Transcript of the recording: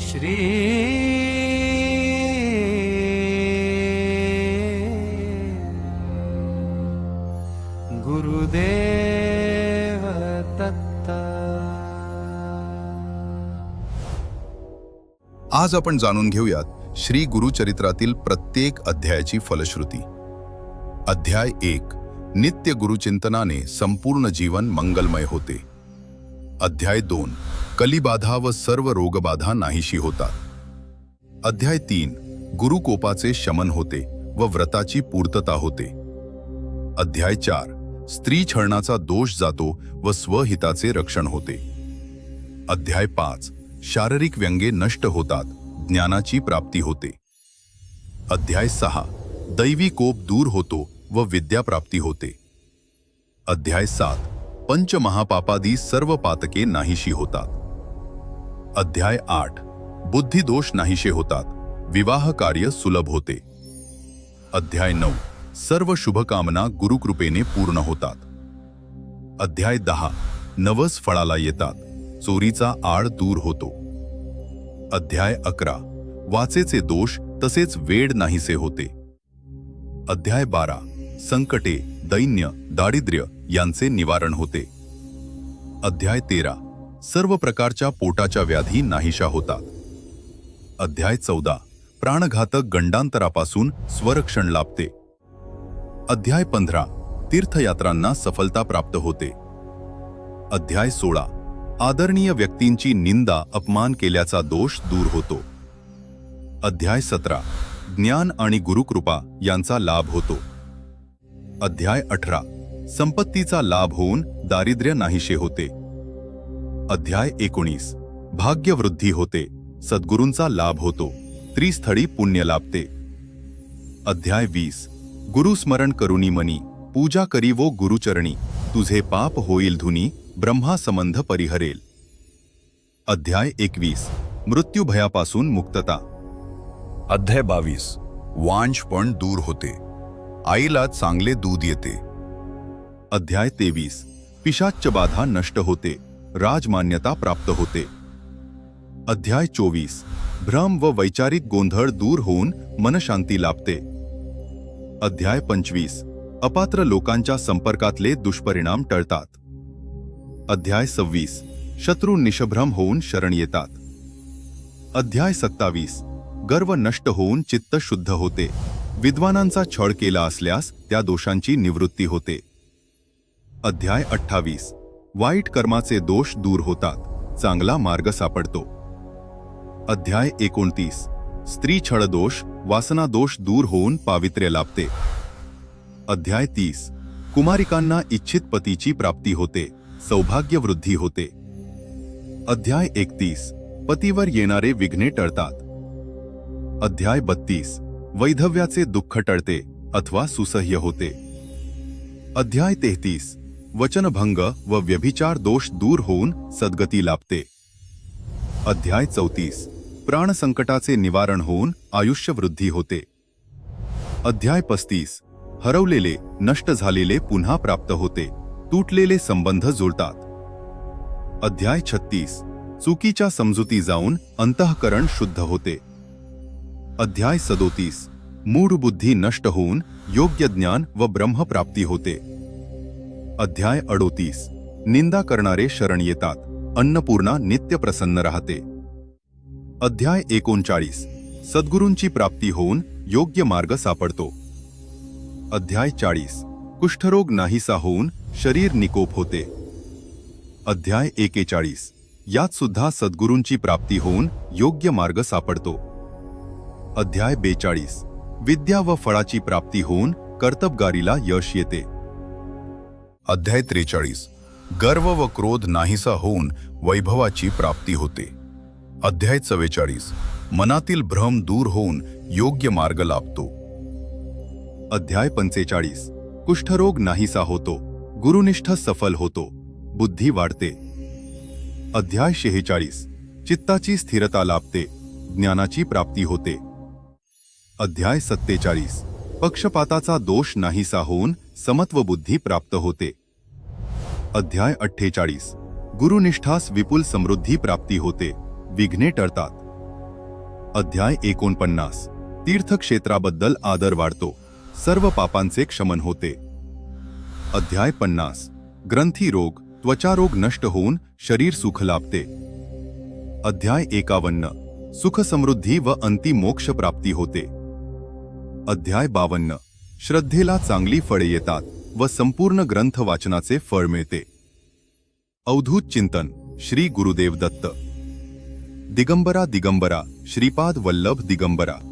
श्री गुरुदेव दत्त। आज आपण जाणून घेऊयात श्री गुरुचरित्रातील प्रत्येक अध्यायाची फलश्रुती. अध्याय एक नित्य गुरुचिंतनाने संपूर्ण जीवन मंगलमय होते. अध्याय दोन कलिबाधा व सर्व रोगबाधा नाहीशी होतात. अध्याय तीन. गुरुकोपाचे शमन होते व व्रताची पूर्तता होते. अध्याय चार. स्त्री छळणाचा दोष जातो व स्वहिताचे रक्षण होते. अध्याय पाच. शारीरिक व्यंगे नष्ट होतात ज्ञानाची प्राप्ती होते. अध्याय सहा. दैवी कोप दूर होतो व विद्याप्राप्ती होते. अध्याय सात. पंचमहापापादी सर्व पातके नाहीशी होतात. अध्याय आठ. बुद्धिदोष नाहीशे होतात. विवाह कार्य सुलभ होते. अध्याय नऊ. सर्व शुभकामना गुरुकृपेने पूर्ण होतात. अध्याय दहा. नवस फळाला येतात. चोरीचा आड दूर होतो. अध्याय अकरा. वाचेचे दोष तसेच वेड नाहीसे होते. अध्याय बारा. संकटे दैन्य दारिद्र्य यांचे निवारण होते. अध्याय तेरा. सर्व प्रकारच्या पोटाच्या व्याधी नाहीशा होतात. अध्याय चौदा. प्राणघातक गंडांतरापासून स्वरक्षण लाभते. अध्याय पंधरा. तीर्थयात्रांना सफलता प्राप्त होते. अध्याय सोळा. आदरणीय व्यक्तींची निंदा अपमान केल्याचा दोष दूर होतो. अध्याय सतरा. ज्ञान आणि गुरुकृपा यांचा लाभ होतो. अध्याय अठरा. संपत्तीचा लाभ होऊन दारिद्र्य नाहीशे होते. अध्याय एकोणीस. भाग्यवृद्धी होते. सद्गुरूंचा लाभ होतो. त्रिस्थळी पुण्य लाभते. अध्याय वीस. गुरुस्मरण करुनी मनी पूजा करी वो गुरुचरणी तुझे पाप होईल धुनी ब्रह्मा संबंध परिहरेल. अध्याय एकवीस. मृत्यू भयापासून मुक्तता. अध्याय बावीस. वांशपण दूर होते. आईला चांगले दूध येते. अध्याय तेवीस. पिशाच्च बाधा नष्ट होते. राजमान्यता प्राप्त होते. अध्याय चोवीस. भ्रम व वैचारिक गोंधळ दूर होऊन मनशांती लाभते. अध्याय पंचवीस. अपात्र लोकांच्या संपर्कातले दुष्परिणाम टळतात. अध्याय सव्वीस. शत्रू निशभ्रम होऊन शरण येतात. अध्याय सत्तावीस. गर्व नष्ट होऊन चित्त शुद्ध होते. विद्वानांचा छळ केला असल्यास त्या दोषांची निवृत्ती होते. अध्याय अठ्ठावीस. वाईट कर्माचे दोष दूर होतात. चांगला मार्ग सापडतो. अध्याय एकोणतीस. स्त्री छळ दोष वासना दोष दूर होऊन पावित्र्य लाभते. अध्याय तीस. कुमारिकांना इच्छित पतीची प्राप्ती होते. सौभाग्य वृद्धी होते. अध्याय एकतीस. पतीवर येणारे विघ्ने टळतात. अध्याय बत्तीस. वैधव्याचे दुःख टळते अथवा सुसह्य होते. अध्याय तेहतीस. वचनभंग व व्यभिचार दोष दूर होऊन सद्गती लाभते. अध्याय चौतीस. प्राणसंकटाचे निवारण होऊन आयुष्य वृद्धी होते. अध्याय पस्तीस. हरवलेले, नष्ट झालेले पुन्हा प्राप्त होते. तुटलेले संबंध जुळतात. अध्याय छत्तीस. चुकीच्या समजुती जाऊन अंतःकरण शुद्ध होते. अध्याय सदोतीस. मूढ बुद्धी नष्ट होऊन योग्य ज्ञान व ब्रह्मप्राप्ती होते. अध्याय अडोतीस. निंदा करणारे शरण येतात. अन्नपूर्णा नित्य प्रसन्न राहते. अध्याय एकोणचाळीस. सद्गुरूंची प्राप्ती होऊन योग्य मार्ग सापडतो. अध्याय चाळीस. कुष्ठरोग नाहीसा होऊन शरीर निकोप होते. अध्याय एकेचाळीस. यात सुद्धा सद्गुरूंची प्राप्ती होऊन योग्य मार्ग सापडतो. अध्याय बेचाळीस. विद्या व फळाची प्राप्ती होऊन कर्तबगारीला यश येते. अध्याय त्रेचाळीस. गर्व व क्रोध नाहीसा होऊन वैभवाची प्राप्ती होते. अध्याय चव्वेचाळीस. मनातील भ्रम दूर होऊन योग्य मार्ग लाभतो. अध्याय पंचेचाळीस. कुष्ठरोग नाहीसा होतो. गुरुनिष्ठ सफल होतो. बुद्धी वाढते. अध्याय शेहेचाळीस. चित्ताची स्थिरता लाभते. ज्ञानाची प्राप्ती होते. अध्याय सत्तेचाळीस. पक्षपाताचा दोष नाहीसा होऊन समत्व बुद्धी प्राप्त होते. अध्याय अठ्ठेचाळीस. गुरुनिष्ठास विपुल समृद्धी प्राप्ती होते. विघ्ने टळतात. अध्याय एकोणपन्नास. तीर्थक्षेत्राबद्दल आदर वाढतो. सर्व पापांचे क्षमन होते. अध्याय पन्नास. ग्रंथी रोग त्वचारोग नष्ट होऊन शरीर सुख लाभते. अध्याय एकावन्न. सुख समृद्धी व अंतिम मोक्ष प्राप्ती होते. अध्याय बावन्न. श्रद्धेला चांगली फळे येतात. व संपूर्ण ग्रंथ वाचनाचे फळ मिळते. अवधूत चिंतन श्री गुरुदेव दत्त. दिगंबरा दिगंबरा श्रीपाद वल्लभ दिगंबरा.